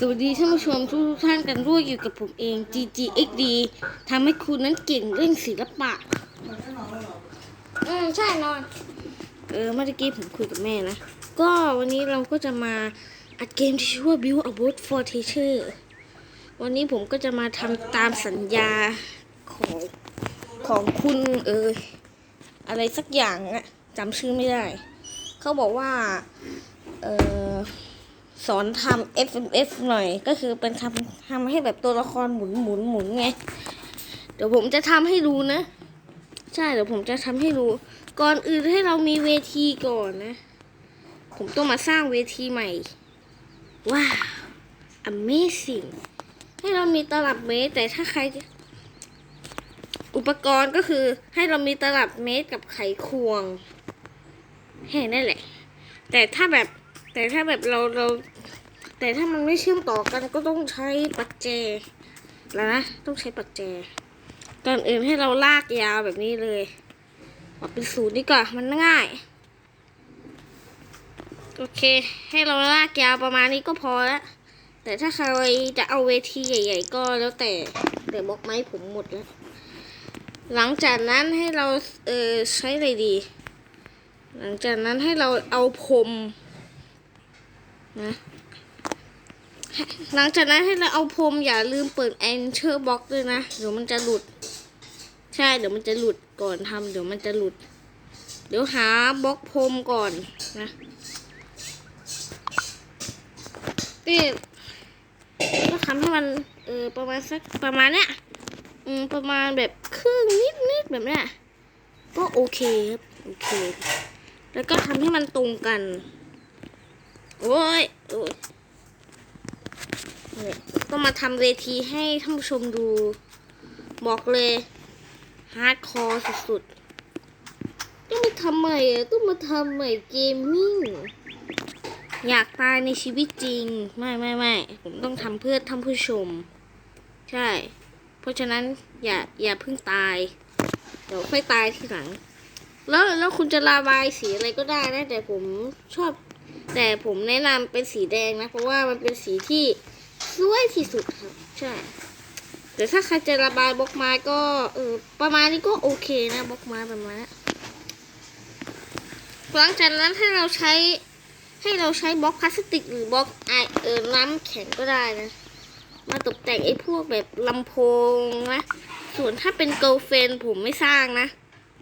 สวัสดีท่านผู้ชมทุกท่านกันด้วยอยู่กับผมเอง GGXD ทำให้คุณนั้นเก่งเรื่องศิลปะ อืมใช่นอน เออเมื่อกี้ผมคุยกับแม่นะ ก็วันนี้เราก็จะมาอัดเกมที่ชื่อว่า Build a Boat for Teacher วันนี้ผมก็จะมาทำตามสัญญาของของคุณเอออะไรสักอย่างอะจำชื่อไม่ได้ เขาบอกว่า เออ สอนทำ FMF หน่อย ก็คือเป็นทำทำให้แบบตัวละครหมุนหมุนหมุนไง เดี๋ยวผมจะทำให้ดูนะ ใช่เดี๋ยวผมจะทำให้ดู ก่อนอื่นให้เรามีเวทีก่อนนะ ผมต้องมาสร้างเวทีใหม่ ว้าว amazing ให้เรามีตลับเมตร แต่ถ้าใคร อุปกรณ์ก็คือให้เรามีตลับเมตรกับไขควงแค่นั้นแหละ แต่ถ้าแบบ แต่ถ้าแบบเราเรา แต่ถ้ามันไม่เชื่อมต่อกันก็ต้องใช้ปัจเจแล้วนะต้องใช้ปัจเจก่อนอื่นให้เราลากยาวแบบนี้เลยปรับเป็นศูนย์ดีกว่ามันง่าย โอเค ให้เราลากยาวประมาณนี้ก็พอละแต่ถ้าใครจะเอาเวทีใหญ่ ๆ ก็แล้วแต่แต่บล็อกไม้ผมหมดแล้วหลังจากนั้นให้เราเออใช้อะไรดี หลังจากนั้นให้เราเอาพรม นะหลังจากนั้นให้เราเอาพรมอย่าลืมเปิด enter box ด้วยนะเดี๋ยวมันจะหลุด ใช่เดี๋ยวมันจะหลุดก่อนทำเดี๋ยวมันจะหลุด เดี๋ยวหาบล็อกพรมก่อนนะนี่ก็ทำให้มันเออประมาณสักประมาณเนี้ยอืมประมาณแบบครึ่งนิดนิดแบบเนี้ยก็โอเคครับโอเค แล้วก็ทำให้มันตรงกัน โอ้ยโอ้ยเนี่ยต้องมาทำเวทีให้ท่านผู้ชมดู บอกเลยฮาร์ดคอร์สุดๆ ต้องมาทำใหม่อะต้องมาทำใหม่เกมมิ่ง อยากตายในชีวิตจริง ไม่ไม่ไม่ผมต้องทำเพื่อท่านผู้ชม ใช่ เพราะฉะนั้นอย่าอย่าเพิ่งตาย เดี๋ยวค่อยตายทีหลัง แล้วแล้วคุณจะระบายสีอะไรก็ได้นะแต่ผมชอบ แต่ผมแนะนำเป็นสีแดงนะ เพราะว่ามันเป็นสีที่สวยที่สุดครับ ใช่ แต่ถ้าใครจะระบายบล็อกไม้ก็เออประมาณนี้ก็โอเคนะบล็อกไม้ประมาณนี้หลังจากนั้นให้เราใช้ให้เราใช้บล็อกพลาสติก หรือบล็อกไอเออน้ำแข็งก็ได้นะ มาตกแต่งไอ้พวกแบบลำโพงนะ ส่วนถ้าเป็นเกลเฟนผมไม่สร้างนะ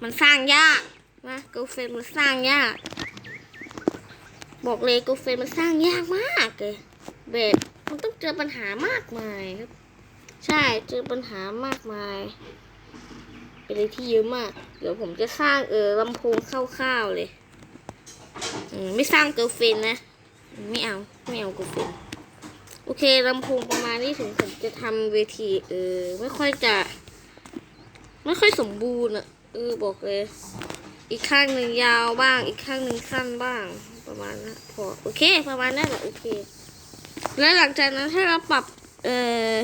มันสร้างยากนะเกลเฟนมันสร้างยาก บอกเลยกิลเฟนมันสร้างยากมากเลยแบบมันต้องเจอปัญหามากมายครับ ใช่เจอปัญหามากมาย เป็นอะไรที่เยอะมาก เดี๋ยวผมจะสร้างเออลำโพงคร่าวๆเลยไม่สร้างเกิลเฟนนะ ไม่เอาไม่เอาเกิลเฟนโอเคลำโพงประมาณนี้ถึงผมจะทำเวทีเออไม่ค่อยจะ ไม่ค่อยสมบูรณ์อะเออบอกเลย อีกข้างหนึ่งยาวบ้าง อีกข้างหนึ่งสั้นบ้าง ประมาณนั้นพอโอเคประมาณนั้นแหละโอเค แล้วหลังจากนั้นให้เราปรับเอ่อ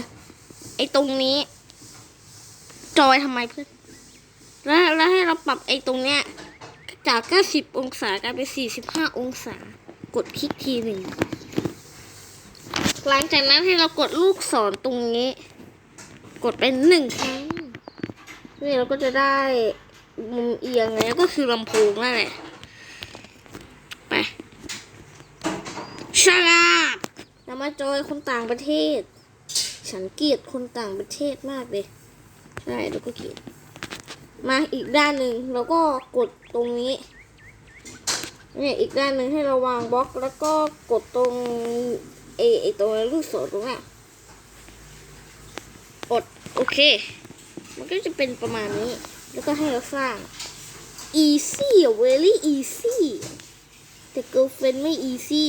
ไอตรงนี้ จอยทำไมเพื่อนแล้วแล้วให้เราปรับไอตรงเนี้ยจาก 90 องศากลายเป็น 45 องศากดคลิกทีหนึ่งหลังจากนั้นให้เรากดลูกศรตรงนี้ กดเป็นหนึ่งครั้งนี่เราก็จะได้มุมเอียงแล้วก็คือลำโพงนั่นแหละ ไป ชลาบเรามาจอยคนต่างประเทศ ฉันเกลียดคนต่างประเทศมากเลย ใช่แล้วก็เกลียด มาอีกด้านหนึ่งเราก็กดตรงนี้ เนี่ยอีกด้านหนึ่งให้เราวางบล็อกแล้วก็กดตรงไอไอตรงลูกศรตรงนี้กดโอเค มันก็จะเป็นประมาณนี้ แล้วก็ให้เราสร้าง easy very easy แต่ girlfriend ไม่ easy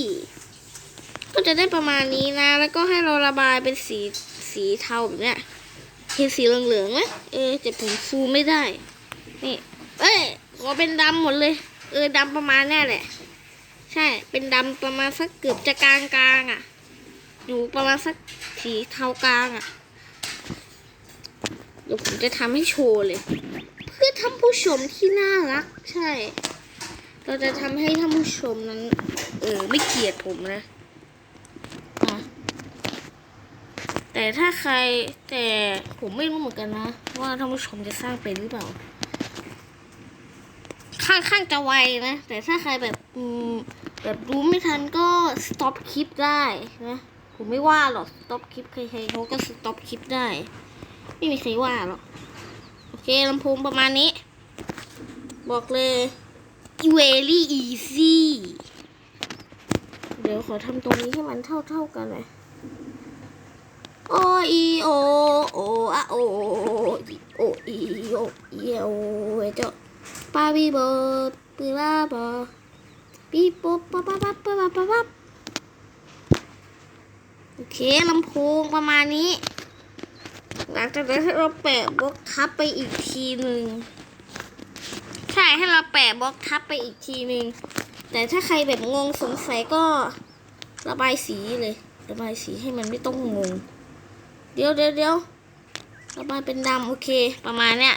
ก็จะได้ประมาณนี้นะ แล้วก็ให้เราระบายเป็นสีสีเทาแบบเนี้ยเห็นสีเหลืองๆไหมเออแต่ผมฟูไม่ได้ นี่ เอ้ยขอเป็นดำหมดเลย เออดำประมาณนี้แหละ ใช่ เป็นดำประมาณสักเกือบจะกลางกลางอะ อยู่ประมาณสักสีเทากลางอะ เดี๋ยวผมจะทำให้โชว์เลย เพื่อท่านผู้ชมที่น่ารัก ใช่ เราจะทำให้ท่านผู้ชมนั้น เออไม่เกลียดผมนะ แต่ถ้าใครแต่ผมไม่รู้เหมือนกันนะ ว่าท่านผู้ชมจะสร้างเป็นหรือเปล่า ค่อนข้างจะไวนะ แต่ถ้าใครแบบแบบรู้ไม่ทันก็ stop คลิปได้นะผมไม่ว่าหรอก stop คลิปใครๆเขาก็ stop คลิปได้ ไม่มีใครว่าหรอกโอเคลำโพงประมาณนี้ บอกเลย very easy เดี๋ยวขอทำตรงนี้ให้มันเท่าเท่าๆกันหน่อย โออีโอโออะโอโออีโออีโอเจ้าปาบีโบปีลาบอปีโปปะปะปะปะปะปะปะโอเคลำโพงประมาณนี้ หลังจากนั้นให้เราแปะบล็อกทับไปอีกทีหนึ่งใช่ให้เราแปะบล็อกทับไปอีกทีหนึ่งแต่ถ้าใครแบบงงสงสัยก็ระบายสีเลย ระบายสีให้มันไม่ต้องงง เดี๋ยวเดี๋ยวเดี๋ยวระบายเป็นดำโอเค ประมาณเนี้ย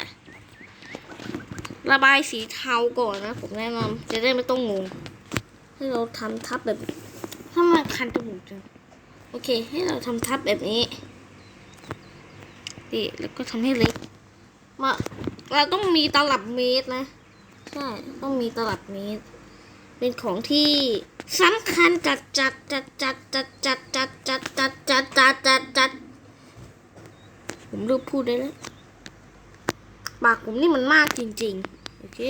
ระบายสีเทาก่อนนะ ผมแนะนำจะได้ไม่ต้องงง ให้เราทำทับแบบถ้ามันคันจมูกจังโอเค ให้เราทำทับแบบนี้นี่แล้วก็ทำให้เล็กมาเราต้องมีตลับเมตรนะ ใช่ ต้องมีตลับเมตร เป็นของที่สำคัญจัดจัดจัดจัดจัดจัดจัดจัดจัดจัดจัดจัด ผมเลิกพูดได้แล้วปากผมนี่มันมากจริง ๆ โอเค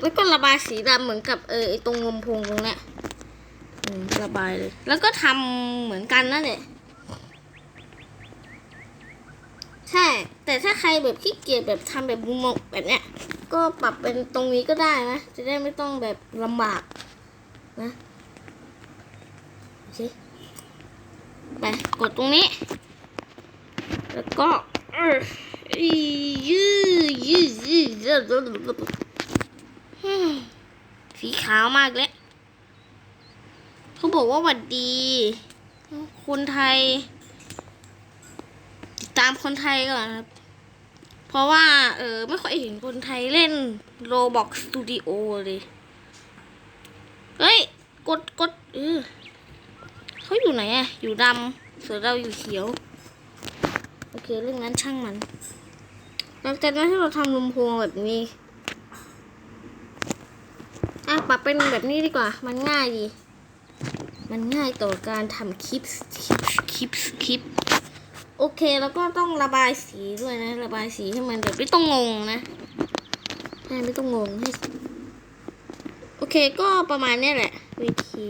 แล้วก็ระบายสีดำเหมือนกับเออตรงงมพงตรงเนี้ยระบายเลย แล้วก็ทำเหมือนกันนั่นแหละใช่ แต่ถ้าใครแบบขี้เกียจแบบทำแบบมุมมองแบบเนี้ย ก็ปรับเป็นตรงนี้ก็ได้นะ จะได้ไม่ต้องแบบลำบากนะ โอเค ไป กดตรงนี้ แล้วก็เออยืดยืดยืดยืดฮึ่มสีขาวมากเลยเขาบอกว่าหวัดดี คนไทย ติดตามคนไทยก่อนครับ เพราะว่า เออไม่ค่อยเห็นคนไทยเล่น Roblox Studio เลย เฮ้ย กดกดเออเขาอยู่ไหนอะอยู่ดำส่วนเราอยู่เขียว โอเคเรื่องนั้นช่างมัน หลังจากนั้นที่เราทำลำโพงแบบนี้อะปรับเป็นแบบนี้ดีกว่า มันง่ายดี มันง่ายต่อการทำคลิปคลิปคลิปคลิป โอเคแล้วก็ต้องระบายสีด้วยนะ ระบายสีให้มันแบบไม่ต้องงงนะให้ไม่ต้องงงให้โอเคก็ประมาณนี้แหละเวที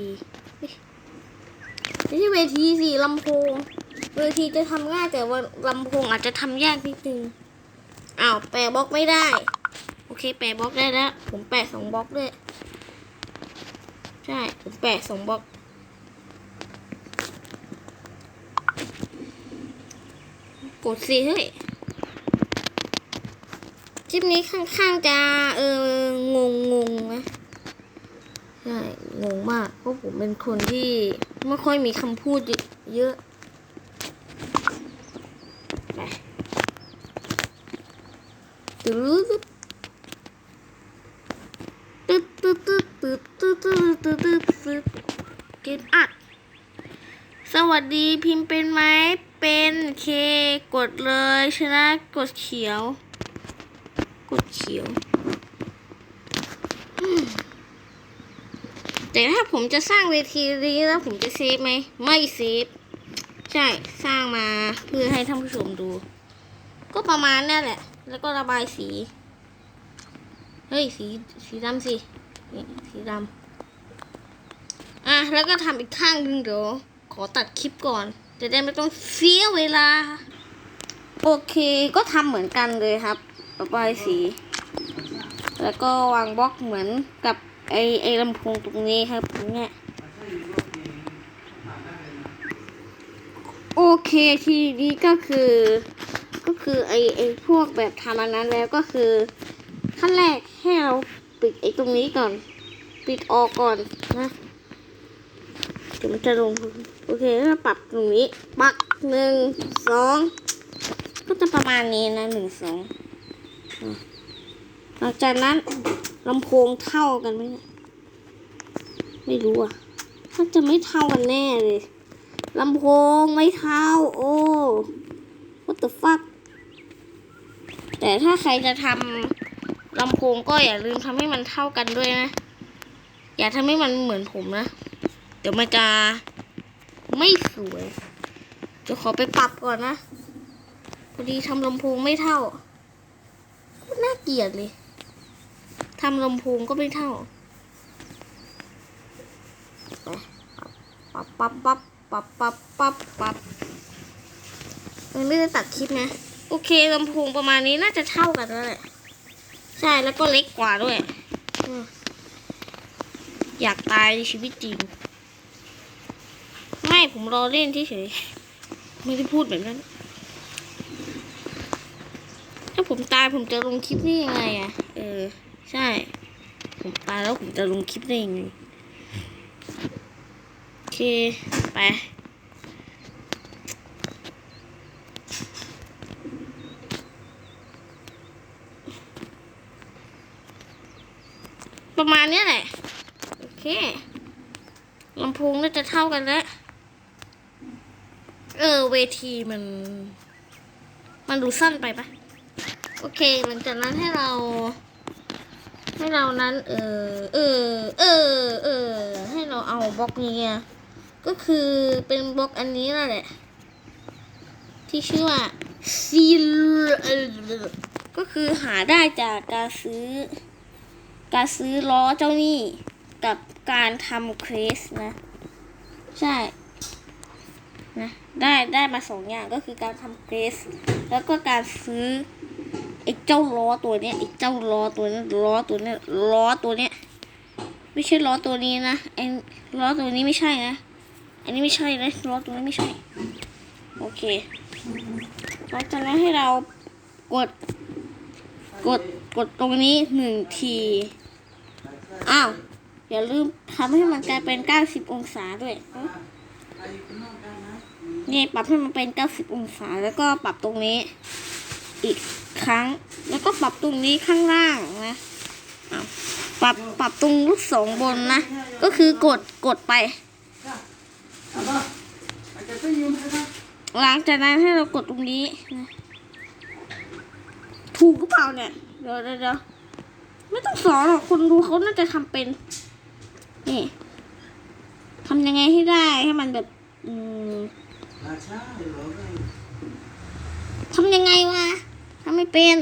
ไม่ใช่เวทีสิลำโพง เวทีจะทำง่ายแต่ว่าลำโพงอาจจะทำยากนิดนึงอ้าวแปะบล็อกไม่ได้ โอเค แปะบล็อกได้แล้ว ผมแปะสองบล็อกด้วยใช่ ผมแปะสองบล็อกกดสิเฮ้ยคลิปนี้ค่อนข้างจะเอองงงงๆนะใช่งงมากเพราะผมเป็นคนที่ไม่ค่อยมีคำพูดเยอะ ไป ตึ๊ดตึ๊ดตึ๊ดตึ๊ดตึ๊ดตึ๊ดตึ๊ดตึ๊ดตึ๊ดตึ๊ดกินอัดสวัสดีพิมพ์เป็นไหมเป็นเคกดเลยชนะกดเขียว กดเขียว แต่ถ้าผมจะสร้างเวทีนี้แล้วผมจะเซฟไหม ไม่เซฟใช่ สร้างมาเพื่อให้ท่านผู้ชมดู ก็ประมาณนั่นแหละ แล้วก็ระบายสี เฮ้ย สี สีดำสีสีดำ อะ แล้วก็ทำอีกข้างหนึงเดี๋ยว ขอตัดคลิปก่อน จะได้ไม่ต้องเสียเวลา โอเค ก็ทำเหมือนกันเลยครับ ระบายสี แล้วก็วางบล็อกเหมือนกับไอไอลำโพงตรงนี้ครับตรงเนี้ยโอเคทีนี้ก็คือ ไอไอพวกแบบทำอันนั้นแล้วก็คือ ขั้นแรกให้เราปิดไอ้ตรงนี้ก่อน ปิดออกก่อนนะเดี๋ยวมันจะลง โอเคแล้วเราปรับตรงนี้ ปักหนึ่งสองก็จะประมาณนี้นะหนึ่งสองหลังจากนั้นลำโพงเท่ากันไหมไม่รู้อะน่าจะไม่เท่ากันแน่เลยลำโพงไม้เท้าโอ้ what the fuck แต่ถ้าใครจะทำลำโพงก็อย่าลืมทำให้มันเท่ากันด้วยนะ อย่าทำให้มันเหมือนผมนะ เดี๋ยวมันจะไม่สวยจะขอไปปรับก่อนนะ พอดีทำลำโพงไม่เท่า น่าเกลียดเลยทำลำโพงก็ไม่เท่าปับปับปับปับปับปับปับมันไม่ได้ตัดคลิปนะ โอเคลำโพงประมาณนี้น่าจะเท่ากันแล้วแหละใช่แล้วก็เล็กกว่าด้วย อยากตายในชีวิตจริง ไม่ผมรอเล่นที่เฉยไม่ได้พูดแบบนั้น ถ้าผมตายผมจะลงคลิปได้ยังไงอะ เออ ใช่ ผมตายแล้วผมจะลงคลิปได้ยังไง โอเค ไป ประมาณนี้แหละ โอเคลำโพงน่าจะเท่ากันแล้ว เออ เวทีมัน มันดูสั้นไปปะโอเค หลังจากนั้นให้เรา ให้เรานั้น เออ เออ เออ เออ ให้เราเอาบล็อกนี้ก็คือเป็นบล็อกอันนี้นั่นแหละ ที่ชื่อว่าซีก็คือหาได้จากการซื้อ การซื้อล้อเจ้าหนี่กับการทำเครสนะ ใช่นะได้ได้มาสองอย่างก็คือการทำเครสแล้วก็การซื้อไอ้เจ้าล้อตัวเนี้ยไอ้เจ้าล้อตัวเนี้ยล้อตัวเนี้ยล้อตัวเนี้ยไม่ใช่ล้อตัวนี้นะไอ้ล้อตัวนี้ไม่ใช่นะ อันนี้ไม่ใช่นะล้อตัวนี้ไม่ใช่ โอเคหลังจากนั้นให้เรากด กดกดตรงนี้หนึ่งที อ้าว อย่าลืมทำให้มันกลายเป็น 90 องศาด้วยนี่ปรับให้มันเป็น 90 องศา แล้วก็ปรับตรงนี้ อีกครั้ง แล้วก็ปรับตรงนี้ข้างล่างนะปรับปรับตรงลูกศรบนนะ ก็คือกดกดไป หลังจากนั้นให้เรากดตรงนี้นะถูกหรือเปล่าเนี่ย เดี๋ยวเดี๋ยวเดี๋ยว ไม่ต้องสอนหรอกคนดูเขาน่าจะทำเป็น นี่ทำยังไงให้ได้ให้มันแบบ อืมทำยังไงวะทำไม่เป็น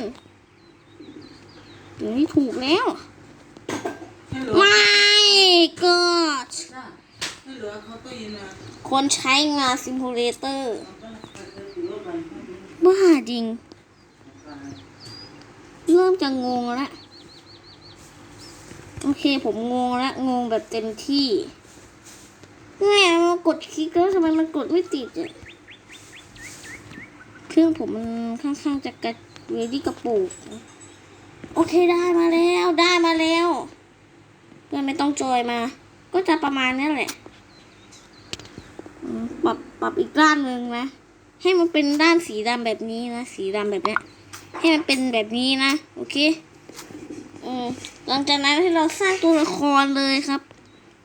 เดี๋ยวนี้ถูกแล้ว ไม่กดคนใช้งานซิมูเลเตอร์บ้าจริง เริ่มจะงงแล้ว โอเคผมงงล้วงงแบบเต็มที่แม่มากดคลิกแล้วทำไมมันกดไม่ติดอะเครื่องผมมันค่อนข้างจะกระเวดี้กระปุกโอเคได้มาแล้วได้มาแล้วเพื่อนไม่ต้องจอยมา ก็จะประมาณนี้แหละปรับปรับอีกด้านหนึ่งนะ ให้มันเป็นด้านสีดำแบบนี้นะ สีดำแบบเนี้ยให้มันเป็นแบบนี้นะ โอเค อืมหลังจากนั้นให้เราสร้างตัวละครเลยครับ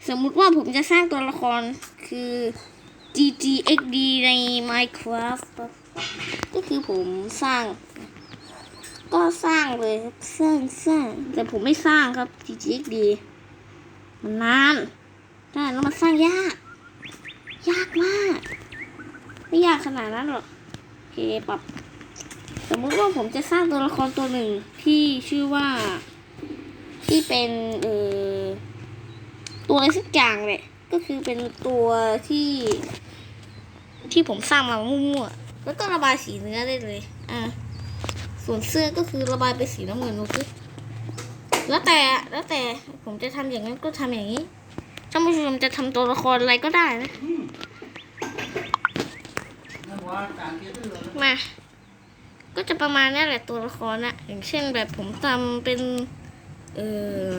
สมมุติว่าผมจะสร้างตัวละครคือ GGXD ใน Minecraft ครับก็คือผมสร้าง ก็สร้างเลยครับสร้างสร้างแต่ผมไม่สร้างครับ GGXD มันนานใช่แล้วมันสร้างยาก ยากมาก ไม่ยากขนาดนั้นหรอกโอเคปรับ สมมุติว่าผมจะสร้างตัวละครตัวหนึ่งที่ชื่อว่า ที่เป็นเออตัวอะไรสักอย่างแหละก็คือเป็นตัวที่ ที่ผมสร้างมามั่วๆแล้วก็ระบายสีเนื้อได้เลย อ่าส่วนเสื้อก็คือระบายเป็นสีน้ำเงินโอเคแล้วแต่แล้วแต่ผมจะทำอย่างนั้นก็ทำอย่างนี้ท่านผู้ชมจะทำตัวละครอะไรก็ได้นะมา ก็จะประมาณนี้แหละตัวละครนะอย่างเช่นแบบผมทำเป็น เออ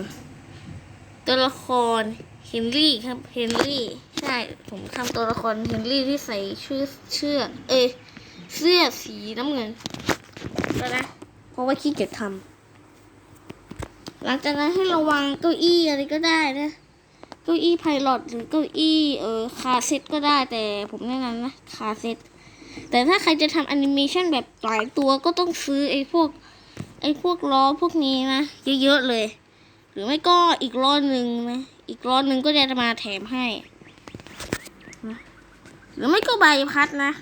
ตัวละครเฮนรี่ครับเฮนรี่ใช่ผมทำตัวละครเฮนรี่ที่ใส่ชื่อเชือกเอยเสื้อสีน้ำเงินก็นะเพราะว่าขี้เกียจทำหลังจากนั้นให้ระวังเก้าอี้อะไรก็ได้นะเก้าอี้ไพลอตหรือเก้าอี้เออคาเซ็ตก็ได้แต่ผมแนะนำนะคาเซ็ตแต่ถ้าใครจะทำแอนิเมชันแบบหลายตัวก็ต้องซื้อไอ้พวก ไอ้พวกล้อพวกนี้นะเยอะๆเลย หรือไม่ก็อีกล้อหนึ่งนะอีกล้อหนึ่งก็จะมาแถมให้นะหรือไม่ก็ใบพัดนะ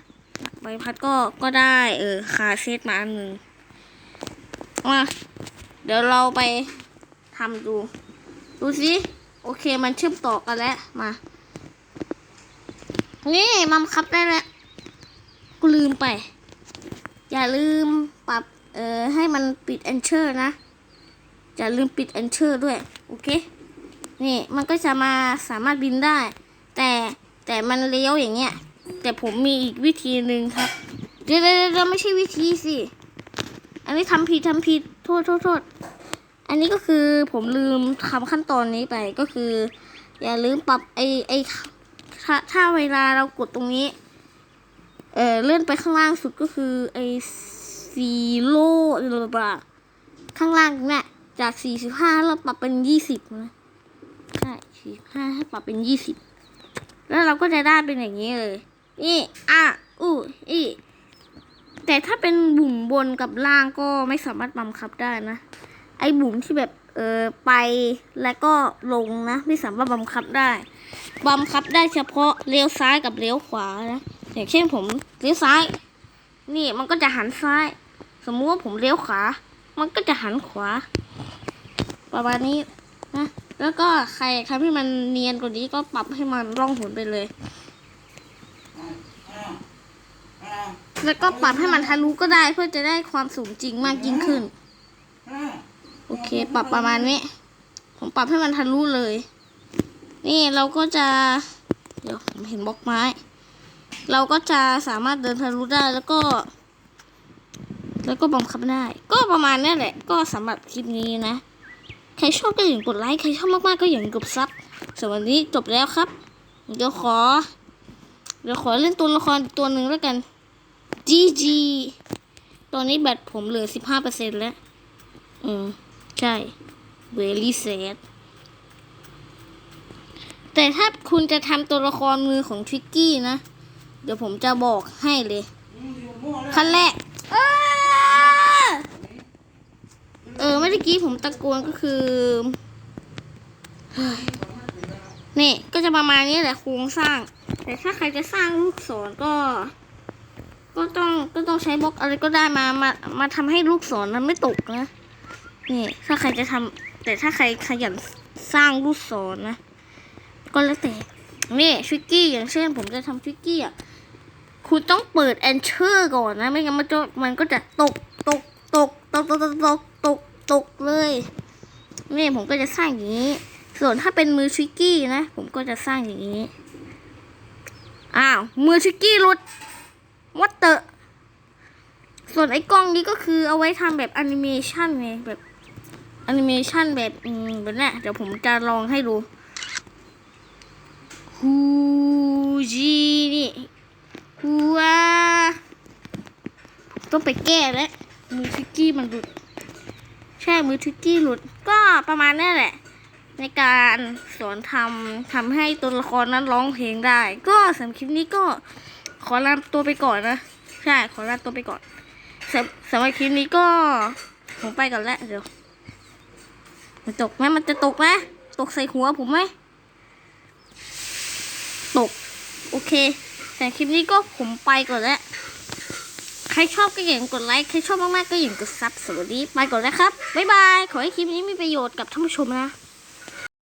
ใบพัดก็ก็ได้เออคาเซตมาอันหนึ่งมาเดี๋ยวเราไปทำดู ดูสิโอเคมันเชื่อมต่อกันแล้วมานี่มัมครับได้แล้วกูลืมไป อย่าลืมปรับ เอ่อให้มันปิด Enter นะอย่าลืมปิด Enter ด้วย โอเค นี่มันก็จะมาสามารถบินได้ แต่แต่มันเลี้ยวอย่างเงี้ย แต่ผมมีอีกวิธีหนึ่งครับเดี๋ยวเดี๋ยวเดี๋ยวไม่ใช่วิธีสิ อันนี้ทำผิดทำผิด โทษโทษโทษอันนี้ก็คือผมลืมทำขั้นตอนนี้ไปก็คือ อย่าลืมปรับไอไอถ้าถ้าเวลาเรากดตรงนี้ เออเลื่อนไปข้างล่างสุดก็คือไอ ซีโร่หรือบข้างล่างเนี่ยจากสี่สิบห้าเราปรับเป็นยี่สิบนะใช่สี่ห้าให้ปรับเป็นยี่สิบแล้วเราก็จะได้เป็นอย่างนี้เลยนี่อะอู้อีแต่ถ้าเป็นบุ่มบนกับล่างก็ไม่สามารถบังคับได้นะ ไอ้บุ๋มที่แบบเออไปแล้วก็ลงนะ ไม่สามารถบังคับได้ บังคับได้เฉพาะเลี้ยวซ้ายกับเลี้ยวขวานะอย่างเช่นผมเลี้ยวซ้าย นี่มันก็จะหันซ้าย สมมุติว่าผมเลี้ยวขวา มันก็จะหันขวา ประมาณนี้นะ แล้วก็ใครทำให้มันเนียนกว่านี้ก็ปรับให้มันร่องหนไปเลย แล้วก็ปรับให้มันทะลุก็ได้เพื่อจะได้ความสูงจริงมากยิ่งขึ้น โอเค ปรับประมาณนี้ ผมปรับให้มันทะลุเลย นี่เราก็จะ เดี๋ยวผมเห็นบล็อกไม้ เราก็จะสามารถเดินทะลุได้แล้วก็ แล้วก็บังคับได้ ก็ประมาณนี้แหละ ก็สำหรับคลิปนี้นะ ใครชอบก็อย่าลืมกดไลค์ ใครชอบมากๆก็อย่าลืมกดซับส่วนวันนี้จบแล้วครับ เดี๋ยวขอ เดี๋ยวขอเล่นตัวละครตัวหนึ่งแล้วกัน GG ตอนนี้แบตผมเหลือสิบห้าเปอร์เซ็นแล้ว อืม ใช่ very sad แต่ถ้าคุณจะทำตัวละครมือของทริกกี้นะ เดี๋ยวผมจะบอกให้เลย ขั้นแรก เออเออเมื่อกี้ผมตะโกนก็คือเฮ้ยนี่ก็จะประมาณนี้แหละโครงสร้าง แต่ถ้าใครจะสร้างลูกศรก็ ก็ต้องก็ต้องใช้บล็อกอะไรก็ได้มามามาทำให้ลูกศรนั้นไม่ตกนะนี่ถ้าใครจะทำแต่ถ้าใครขยันสร้างลูกศรนะ ก็แล้วแต่นี่ทริกกี้อย่างเช่น ผมจะทำทริกกี้อะ คุณต้องเปิด enter ก่อนนะ ไม่งั้นมันจะมันก็จะตกตกตกตกตกตกตกตกตกเลยนี่ผมก็จะสร้างอย่างนี้ ส่วนถ้าเป็นมือทริกกี้นะ ผมก็จะสร้างอย่างนี้ อ้าว มือทริกกี้หลุดวัดเตอร์ส่วนไอ้กล้องนี้ก็คือเอาไว้ทำแบบแอนิเมชันไงแบบแอนิเมชันแบบอืมแบบนี้เดี๋ยวผมจะลองให้ดูฮูจีนี่ ฮูอาต้องไปแก้แล้วมือทิกกี้มันหลุด ใช่มือทิกกี้หลุด ก็ประมาณนี้แหละ ในการสอนทำทำให้ตัวละครนั้นร้องเพลงได้ ก็สำหรับคลิปนี้ก็ขอลาตัวไปก่อนนะ ใช่ขอลาตัวไปก่อนสำสำหรับคลิปนี้ก็ผมไปก่อนแล้วเดี๋ยวมันตกไหมมันจะตกไหมตกใส่หัวผมไหมตก โอเค แต่คลิปนี้ก็ผมไปก่อนแล้ว ใครชอบก็อย่าลืมกดไลค์ ใครชอบมากๆก็อย่าลืมกดซับสวัสดีไปก่อนแล้วครับ บ๊ายบาย ขอให้คลิปนี้มีประโยชน์กับท่านผู้ชมนะ